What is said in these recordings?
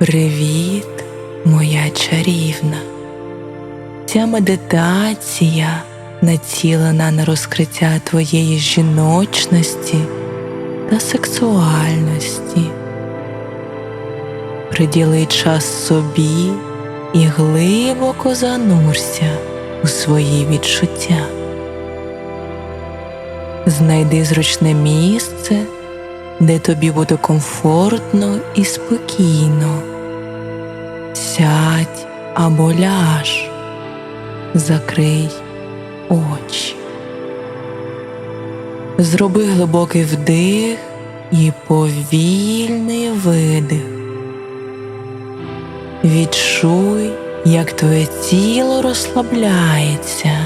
Привіт, моя чарівна. Ця медитація націлена на розкриття твоєї жіночності та сексуальності. Приділи час собі і глибоко занурся у свої відчуття. Знайди зручне місце, де тобі буде комфортно і спокійно. Сядь або ляж, закрий очі. Зроби глибокий вдих і повільний видих. Відчуй, як твоє тіло розслабляється,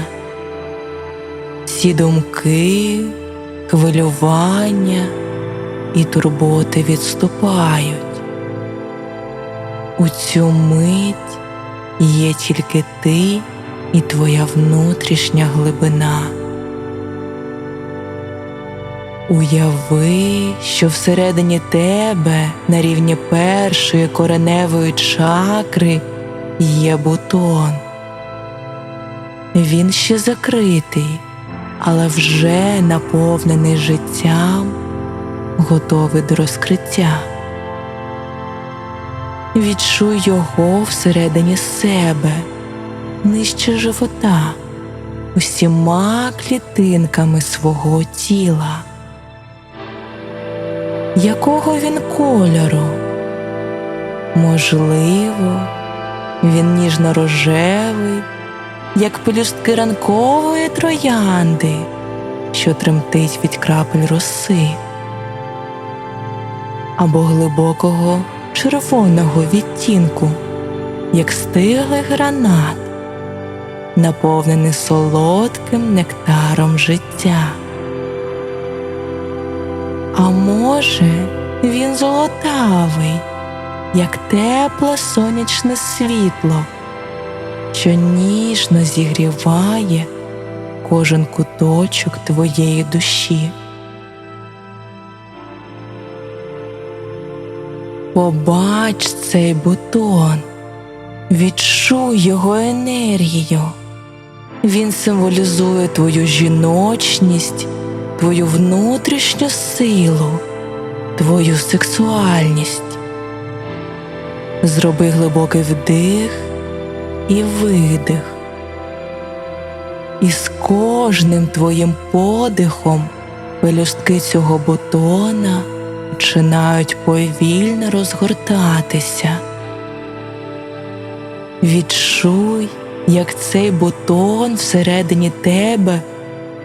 всі думки, хвилювання і турботи відступають. У цю мить є тільки ти і твоя внутрішня глибина. Уяви, що всередині тебе на рівні першої кореневої чакри є бутон. Він ще закритий, але вже наповнений життям, готовий до розкриття. Відчуй його всередині себе, нижче живота, усіма клітинками свого тіла. Якого він кольору? Можливо, він ніжно-рожевий, як пелюстки ранкової троянди, що тремтить від крапель роси, або глибокого червоного відтінку, як стиглий гранат, наповнений солодким нектаром життя. А може, він золотавий, як тепле сонячне світло, що ніжно зігріває кожен куточок твоєї душі. Побач цей бутон, відчуй його енергію. Він символізує твою жіночність, твою внутрішню силу, твою сексуальність. Зроби глибокий вдих і видих. І з кожним твоїм подихом пелюстки цього бутона починають повільно розгортатися. Відчуй, як цей бутон всередині тебе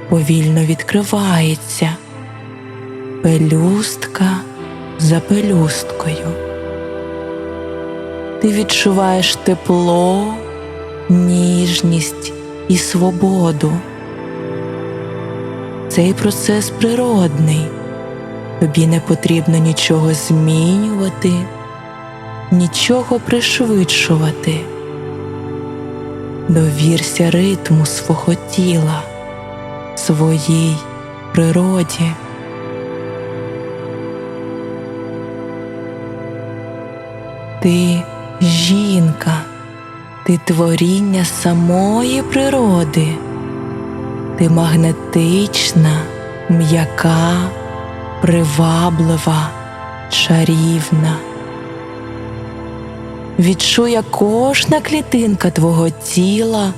повільно відкривається, пелюстка за пелюсткою. Ти відчуваєш тепло, ніжність і свободу. Цей процес природний. Тобі не потрібно нічого змінювати, нічого пришвидшувати. Довірся ритму свого тіла, своїй природі. Ти жінка, ти творіння самої природи, ти магнетична, м'яка приваблива, чарівна. Відчуй, як кожна клітинка твого тіла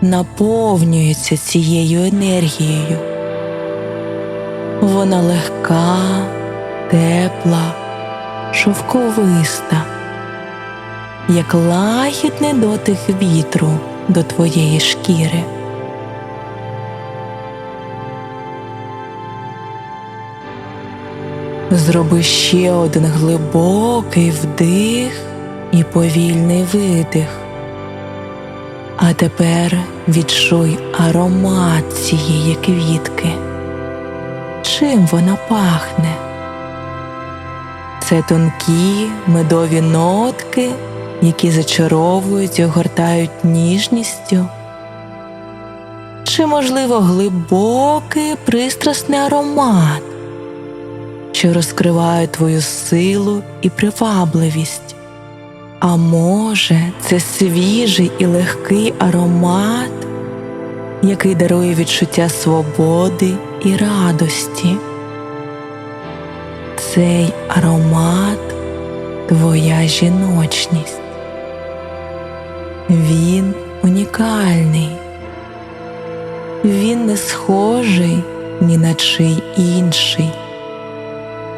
наповнюється цією енергією. Вона легка, тепла, шовковиста, як лагідний дотик вітру до твоєї шкіри. Зроби ще один глибокий вдих і повільний видих. А тепер відчуй аромат цієї квітки. Чим вона пахне? Це тонкі медові нотки, які зачаровують і огортають ніжністю. Чи, можливо, глибокий пристрасний аромат, що розкриває твою силу і привабливість. А може, це свіжий і легкий аромат, який дарує відчуття свободи і радості. Цей аромат твоя жіночність. Він унікальний. Він не схожий ні на чий інший.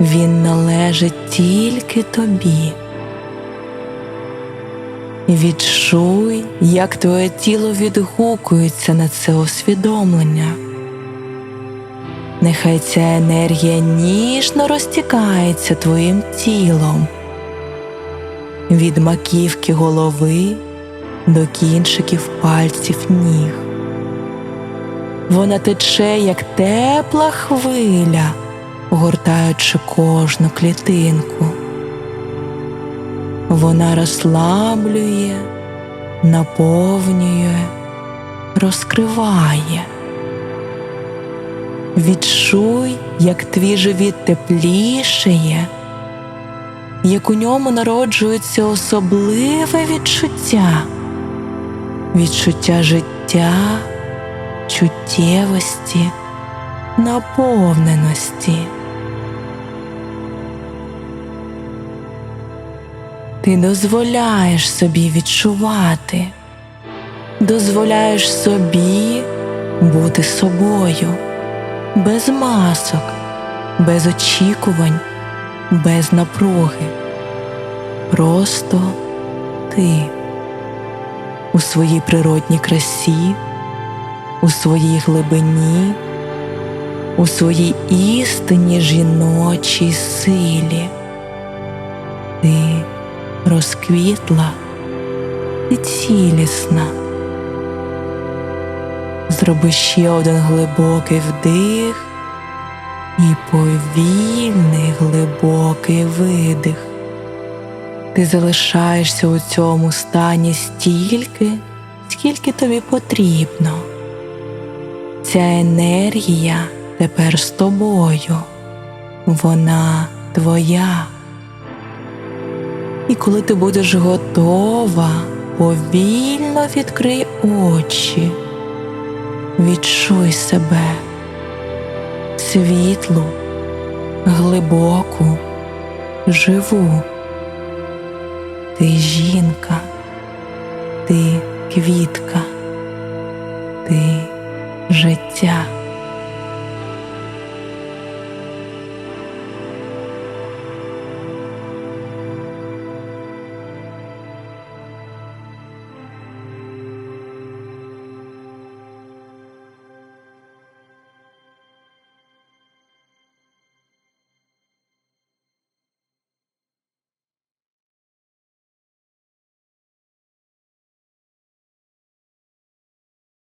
Він належить тільки тобі. Відчуй, як твоє тіло відгукується на це усвідомлення. Нехай ця енергія ніжно розтікається твоїм тілом від маківки голови до кінчиків пальців ніг. Вона тече, як тепла хвиля, огортаючи кожну клітинку. Вона розслаблює, наповнює, розкриває. Відчуй, як твій живіт теплішає, як у ньому народжується особливе відчуття, відчуття життя, чуттєвості, наповненості. Ти дозволяєш собі відчувати, дозволяєш собі бути собою, без масок, без очікувань, без напруги. Просто ти у своїй природній красі, у своїй глибині, у своїй істинній жіночій силі. Розквітла і цілісна. Зроби ще один глибокий вдих і повільний глибокий видих. Ти залишаєшся у цьому стані стільки, скільки тобі потрібно. Ця енергія тепер з тобою. Вона твоя. І коли ти будеш готова, повільно відкрий очі, відчуй себе світлу, глибоку, живу. Ти жінка, ти квітка, ти життя.